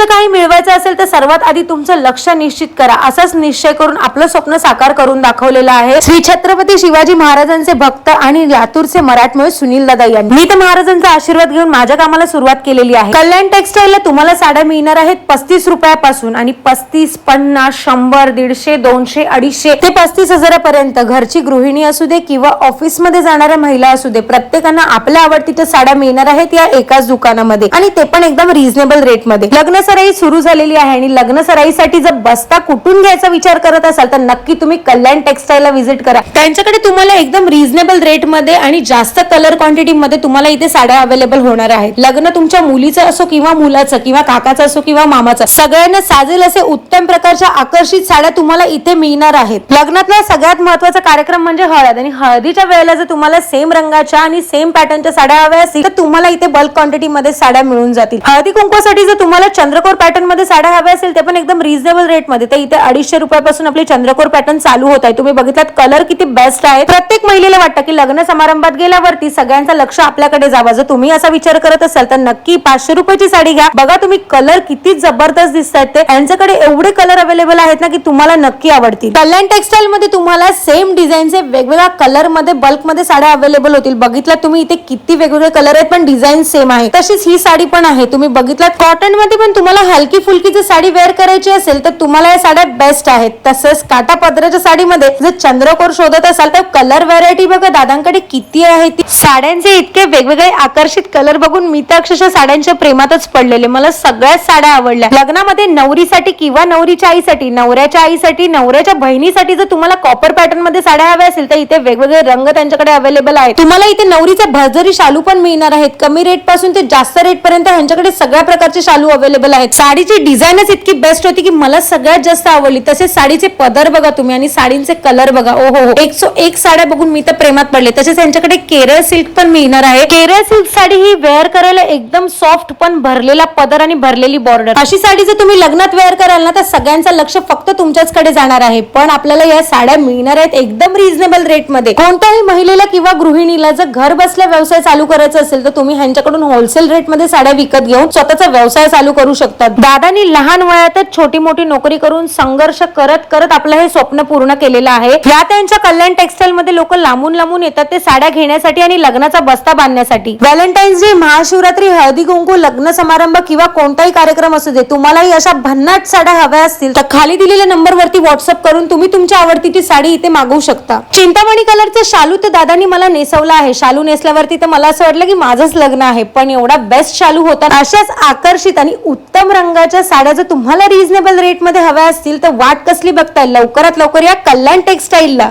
स्वप्नाचं काही मिळवायचं असेल तर सर्वात आधी तुमचं लक्ष निश्चित करा. असाच निश्चय करून आपलं स्वप्न साकार करून दाखवलेलं आहे. श्री छत्रपती शिवाजी महाराजांचे भक्त आणि लातूरचे मराठमोळे सुनील दादा यांनी. मी तर महाराजांचा आशीर्वाद घेऊन माझ्या कामाला सुरुवात केलेली आहे. कल्याण टेक्सटाईलला तुम्हाला साड्या मिळणार आहेत पस्तीस रुपयापासून आणि पस्तीस पन्नास शंभर दीडशे दोनशे अडीचशे ते पस्तीस हजारापर्यंत घरची गृहिणी असू दे किंवा ऑफिसमध्ये जाणाऱ्या महिला असू दे प्रत्येकांना आपल्या आवडतीच्या साड्या मिळणार आहेत या एकाच दुकानामध्ये आणि ते पण एकदम रिझनेबल रेटमध्ये. लग्न सराई सुरू झालेली आहे आणि लग्न सराईसाठी जर बस्ता कुठून घ्यायचा विचार करत असाल तर नक्की तुम्ही कल्याण टेक्सटाईलला व्हिजिट करा. त्यांच्याकडे तुम्हाला एकदम रिझनेबल रेटमध्ये आणि जास्त कलर क्वांटिटी मध्ये तुम्हाला इथे साड्या अवेलेबल होणार आहेत. लग्न तुमच्या मुलीचं असो किंवा मुलाचं किंवा काकाचं असो किंवा मामाचं सगळ्यांना साजेल असे उत्तम प्रकारच्या आकर्षित साड्या तुम्हाला इथे मिळणार आहेत. लग्नातला सगळ्यात महत्त्वाचा कार्यक्रम म्हणजे हळद आणि हळदीच्या वेळेला जर तुम्हाला सेम रंगाच्या आणि सेम पॅटर्नच्या साड्या हव्या असतील तर तुम्हाला इथे बल्क क्वांटिटी मध्ये साड्या मिळून जातील. हळदी कुंकवासाठी जर तुम्हाला चंद्र चंद्रकोर पॅटर्नमध्ये साड्या हव्या असेल ते पण एकदम रिझनेबल रेटमध्ये. तर इथे अडीचशे रुपयापासून आपली चंद्रकोर पॅटर्न चालू होत आहे. तुम्ही बघितलात कलर किती बेस्ट आहे. प्रत्येक महिलेला वाटतं की लग्न समारंभात गेल्यावरती सगळ्यांचं लक्ष आपल्याकडे जावं. जर तुम्ही असा विचार करत असाल तर नक्की पाचशे रुपयाची साडी घ्या. बघा तुम्ही कलर किती जबरदस्त दिसतायत ते. यांच्याकडे एवढे कलर अवेलेबल आहेत ना की तुम्हाला नक्की आवडतील. कल्याण टेक्सटाईल मध्ये तुम्हाला सेम डिझाईनचे वेगवेगळ्या कलरमध्ये बल्कमध्ये साड्या अवेलेबल होतील. बघितलं तुम्ही इथे किती वेगवेगळे कलर आहेत पण डिझाईन सेम आहे. तशीच ही साडी पण आहे. तुम्ही बघितलात कॉटनमध्ये पण तुम्हाला हलकी फुलकी जर साडी वेअर करायची असेल तर तुम्हाला या साड्या बेस्ट आहेत. तसंच काटा पदराच्या साडीमध्ये जर चंद्रकोर शोधत असाल तर कलर व्हरायटी बघा दादांकडे किती आहे ती. साड्यांचे इतके वेगवेगळे आकर्षित कलर बघून मी तर अक्षरशः साड्यांच्या प्रेमातच पडलेले. मला सगळ्याच साड्या आवडल्या. लग्नामध्ये नवरीसाठी किंवा नवरीच्या आईसाठी नवऱ्याच्या आईसाठी नवऱ्याच्या बहिणीसाठी जर तुम्हाला कॉपर पॅटर्नमध्ये साड्या हव्या असेल तर इथे वेगवेगळे रंग त्यांच्याकडे अवेलेबल आहेत. तुम्हाला इथे नवरीचा भरजरी शालू पण मिळणार आहेत. कमी रेटपासून ते जास्त रेट पर्यंत ह्यांच्याकडे सगळ्या प्रकारचे शालू अवेलेबल आहेत. साडीची डिझाईनच इतकी बेस्ट होती की मला सगळ्यात जास्त आवडली. तसेच साडीचे पदर बघा तुम्ही आणि साडींचे कलर बघा. ओ हो, हो एक सो एक साड्या बघून मी तर प्रेमात पडले. तसेच यांच्याकडे केरळ सिल्क पण मिळणार आहे. केरळ सिल्क साडी ही वेअर करायला एकदम सॉफ्ट पण भरलेला पदर आणि भरलेली बॉर्डर अशी साडी जर तुम्ही लग्नात वेअर कराल ना तर सगळ्यांचं लक्ष फक्त तुमच्याचकडे जाणार आहे. पण आपल्याला या साड्या मिळणार आहेत एकदम रिझनेबल रेटमध्ये कोणत्याही महिलेला किंवा गृहिणीला जर घर बसल्या व्यवसाय चालू करायचा असेल तर तुम्ही ह्यांच्याकडून होलसेल रेटमध्ये साड्या विकत घेऊन स्वतःचा व्यवसाय चालू करू शकतात. दादानी लहान वयातच छोटी मोठी नोकरी करून संघर्ष करत करत आपलं हे स्वप्न पूर्ण केलेलं आहे. या त्यांच्या कल्याण टेक्सटाईल मध्ये लोक लांबून लांबून येतात ते साड्या घेण्यासाठी आणि लग्नाचा बस्ता बांधण्यासाठी. व्हॅलेंटाईन्स डे महाशिवरात्री हळदी कुंकू लग्न समारंभ किंवा कोणताही कार्यक्रम असू दे तुम्हालाही अशा भन्नाट साड्या हव्या असतील तर खाली दिलेल्या नंबरवरती व्हॉट्सअप करून तुम्ही तुमच्या आवडतीची साडी इथे मागवू शकता. चिंतामणी कलरचा शालू तर दादानी मला नेसवला आहे. शालू नेसल्यावरती तर मला असं वाटलं की माझंच लग्न आहे पण एवढा बेस्ट शालू होता. अशाच आकर्षित आणि उत्तम रंगाच्या साड्या जर तुम्हाला रिझनेबल रेटमध्ये हव्या असतील तर वाट कसली बघताय? लवकरात लवकर या कल्याण टेक्सटाईलला